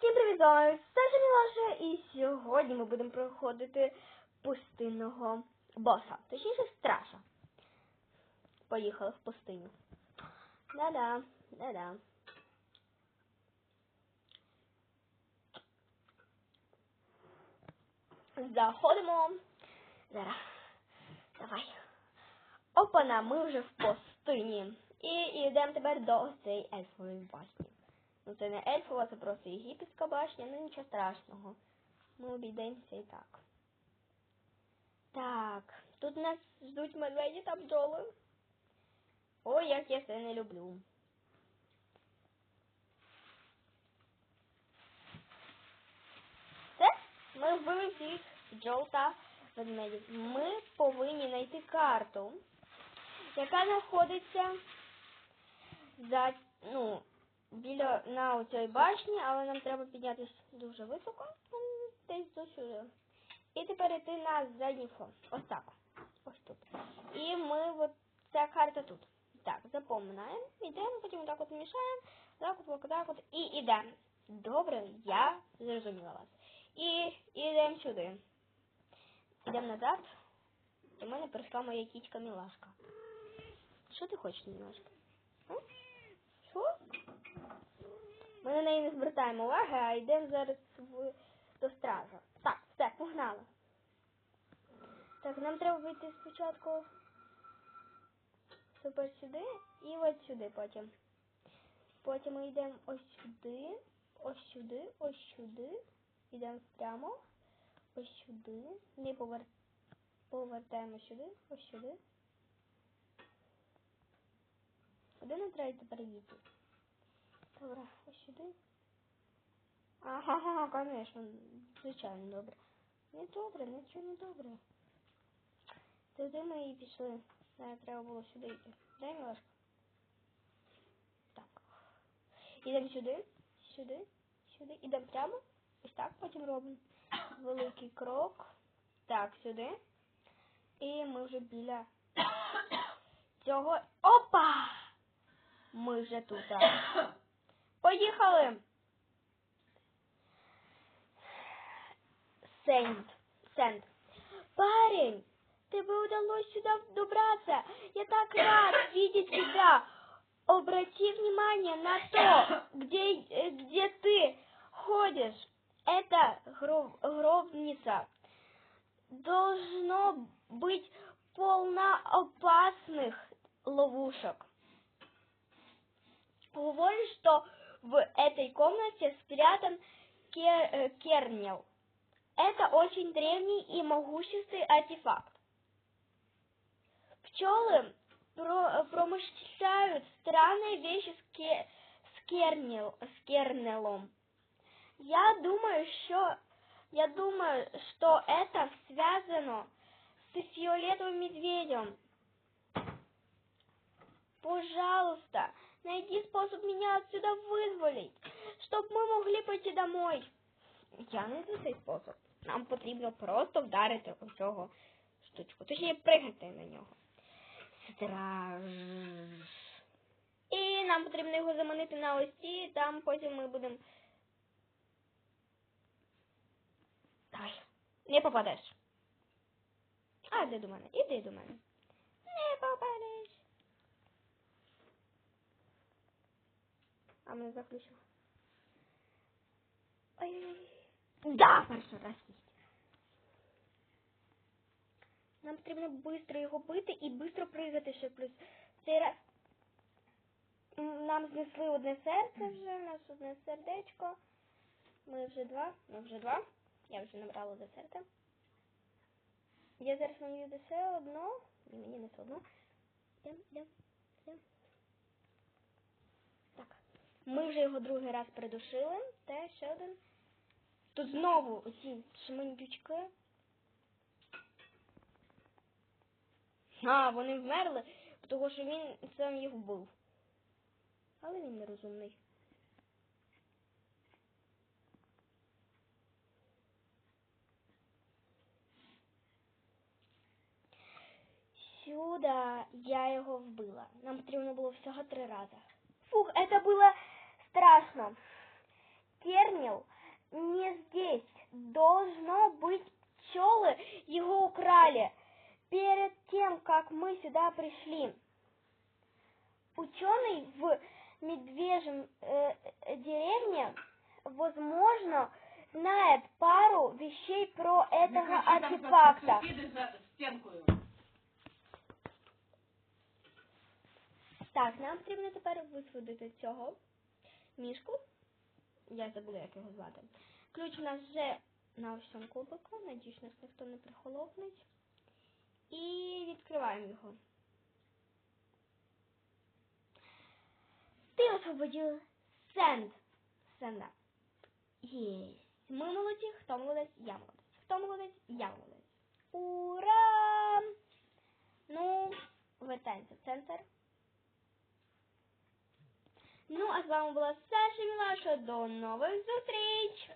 Всім привіт, з вами Саша Мілаша, і сьогодні ми будемо проходити пустинного боса, точніше страша. Поїхали в пустиню. Да-да, да-да. Заходимо. Зараз. Давай. Опана, ми вже в пустині. І йдемо тепер до цієї ельфової башні. Ну це не ельфова, це просто єгипетська башня, ну нічого страшного. Ми обійдемося і так. Так, тут нас ждуть медведі та бджоли. Ой, як я це не люблю. Все, ми вбили всіх бджол та ведмедів. Ми повинні знайти карту, яка знаходиться за, ну, біля на цій башні, але нам треба піднятися дуже високо, ну, десь до сюди. І тепер йти на задній фон. Ось так. Ось тут. І ми от ця карта тут. Так, запоминаємо, йдемо, потім так от мішаємо, так от, так от, і йдемо. Добре, я зрозуміла вас. І йдемо сюди. Йдемо назад. До мене прийшла моя кічка Мілашка. Що ти хочеш, Мілашка? А? Що? Ми на неї не звертаємо уваги, а йдемо зараз в... до стража. Так, все, погнали. Так, нам треба вийти спочатку супер сюди і ось сюди потім. Потім ми йдемо ось сюди, ось сюди, ось сюди. Йдемо прямо, ось сюди. Не повер... повертаємо сюди, ось сюди. Куди нам треба тепер їти? Добре, ось сюди. Ага, звісно, звичайно, добре. Не добре, нічого не добре. Туди ми і пішли. Навіть треба було сюди йти. Дай милашка. Так. Ідемо сюди, сюди, сюди. Ідемо прямо. Ось так потім робимо. Великий крок. Так, сюди. І ми вже біля цього. Опа! Ми вже тут. Поїхали! Сенд. Сенд. Парень, тебе удалось сюда добраться. Я так рад видеть тебя. Обрати внимание на то, где, где ты ходишь. Это гроб, гробница. Должно быть полна опасных ловушек. Говорит, что в этой комнате спрятан кер, э, кернел. Это очень древний и могущественный артефакт. Пчелы про, промышляют странные вещи с, ке, с, кернел, с кернелом. Я думаю, что я думаю, что это связано с фиолетовым медведем. Пожалуйста, найди способ меня отсюда вызволить, чтобы мы могли пойти домой. Я знайду цей спосіб. Нам потрібно просто вдарити у цього штучку. Точніше, пригати на нього. Страж. І нам потрібно його заманити на ось ці, і там потім ми будемо. Давай. Не попадеш. А, іди до мене. Іди до мене. А мене заключив. Ой-ой-ой. Да, перший раз їсть. Нам потрібно швидко його бити і швидко пригати ще плюс. Цей раз нам знесли одне серце вже, у нас одне сердечко. Ми вже два, ми вже два. Я вже набрала одне серце. Я зараз мені все одно. Ні, мені не все одно. Йдем, йдем, йдем. Ми вже його другий раз придушили. Те ще один. Тут знову оці шмандючки. А, вони вмерли, тому що він сам їх вбив. Але він нерозумний. Сюда я його вбила. Нам потрібно було всього три рази. Фух, це було страшно. Кернил не здесь. Должно быть, пчелы его украли перед тем, как мы сюда пришли. Ученый в медвежьем э, э, деревне, возможно, знает пару вещей про этого Не кричи там, артефакта. Сусіди за стінкою. Так, нам потрібно тепер висвободити цього Мішку. Я забула, як його звати. Ключ у нас вже на ось цьому кубику. Надіюсь, нас ніхто не прихолопнить. І відкриваємо його. Ти освободив сенд. Сенда. Єсть. Ми молодці, хто молодець? Я молодець. Хто молодець? Я молодець. Ура! Ну, вертаємося в центр а з вами була Саша Мілаша. До нових зустріч!